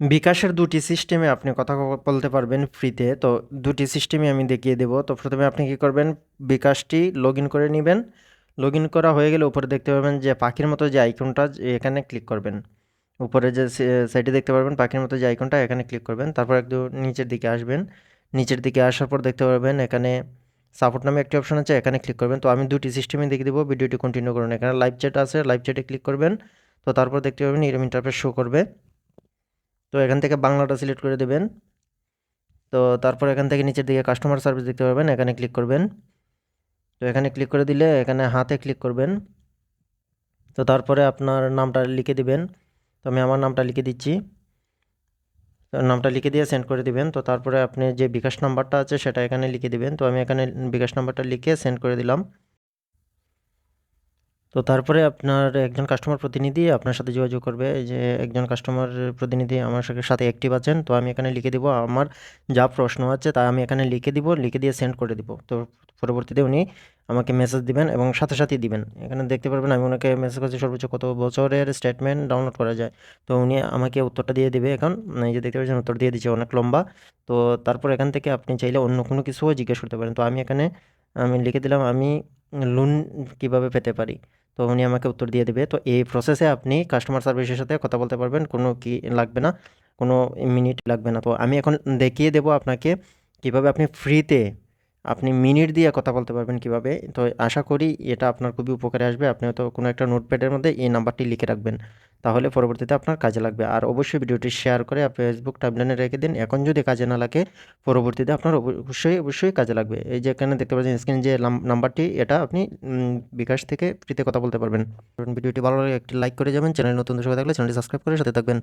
বিকাশের দুটি সিস্টেমে আপনি কথা বলতে পারবেন ফ্রিতে তো দুটি সিস্টেমে আমি দেখিয়ে দেবো। তো প্রথমে আপনি কি করবেন? বিকাশটি লগ করে নেবেন। লগ করা হয়ে গেলে উপরে দেখতে পাবেন যে পাখির মতো যে আইকনটা এখানে ক্লিক করবেন। উপরে যে সাইডে দেখতে পারবেন পাখির মতো যে আইকনটা এখানে ক্লিক করবেন। তারপর একটু নিচের দিকে আসবেন। নিচের দিকে আসার পর দেখতে পারবেন এখানে সাপোর্ট নামে একটি অপশন আছে, এখানে ক্লিক করবেন। তো আমি দুটি সিস্টেমে দেখিয়ে দেবো। ভিডিওটি কন্টিনিউ করুন। এখানে লাইভ চ্যাট আছে লাইভ চ্যাটে ক্লিক করবেন। তো তারপর দেখতে পাবেন এরম ইন্টারফেস শো করবে। তো এখান থেকে বাংলাটা সিলেক্ট করে দেবেন। তো তারপর এখান থেকে নিচের দিকে কাস্টমার সার্ভিস দেখতে পাবেন এখানে ক্লিক করবেন। তো এখানে ক্লিক করে দিলে এখানে হাতে ক্লিক করবেন। তো তারপরে আপনার নামটা লিখে দিবেন। তো আমি আমার নামটা লিখে দিচ্ছি। তো নামটা লিখে দিয়ে সেন্ড করে দিবেন। তো তারপরে আপনি যে বিকাশ নাম্বারটা আছে সেটা এখানে লিখে দিবেন। তো আমি এখানে বিকাশ নাম্বারটা লিখে সেন্ড করে দিলাম। তো তারপরে আপনার একজন কাস্টমার প্রতিনিধি আপনার সাথে যোগাযোগ করবে যে একজন কাস্টমার প্রতিনিধি আমার সাথে অ্যাক্টিভ আছেন, তো আমি এখানে লিখে দিব, আমার যা প্রশ্ন আছে তা আমি এখানে লিখে দিব, লিখে দিয়ে সেন্ড করে দিব। তো পরবর্তীতে উনি আমাকে মেসেজ দিবেন এবং সাথে সাথেই দিবেন। এখানে দেখতে পারবেন আমি ওনাকে মেসেজ করছি সর্বোচ্চ কত বছরের স্টেটমেন্ট ডাউনলোড করা যায়। তো উনি আমাকে উত্তরটা দিয়ে দেবে এখন, এই যে দেখতে পাচ্ছেন উত্তর দিয়ে দিচ্ছে অনেক লম্বা। তো তারপর এখান থেকে আপনি চাইলে অন্য কোনো কিছুও জিজ্ঞেস করতে পারেন। তো আমি এখানে, আমি লিখে দিলাম, আমি লোন কীভাবে পেতে পারি? তো উনি আমাকে উত্তর দিয়ে দেবে। তো এই প্রসেসে আপনি কাস্টমার সার্ভিসের সাথে কথা বলতে পারবেন, কোনো কি লাগবে না, কোনো মিনিট লাগবে না। তো আমি এখন দেখিয়ে দেবো আপনাকে কীভাবে আপনি ফ্রিতে আপনি মিনিট দিয়ে কথা বলতে পারবেন কীভাবে। তো আশা করি এটা আপনার খুবই উপকারে আসবে। আপনি হয়তো কোনো একটা নোটপ্যাডের মধ্যে এই নাম্বারটি লিখে রাখবেন। তাহলে পরবর্তীতে আপনার কাজে লাগবে। আর অবশ্যই ভিডিওটি শেয়ার করে আপনি ফেসবুক টাইমলাইনে রেখে দিন। এখন যদি কাজে না লাগে, পরবর্তীতে আপনার অবশ্যই অবশ্যই কাজে লাগবে। এই যে এখানে দেখতে পাচ্ছেন স্ক্রিন যে নাম- নাম্বারটি, এটা আপনি বিকাশ থেকে ফ্রিতে কথা বলতে পারবেন। ভিডিওটি ভালো লাগে একটি লাইক করে যাবেন। চ্যানেল নতুন দর্শক থাকলে চ্যানেলটি সাবস্ক্রাইব করে সাথে থাকবেন।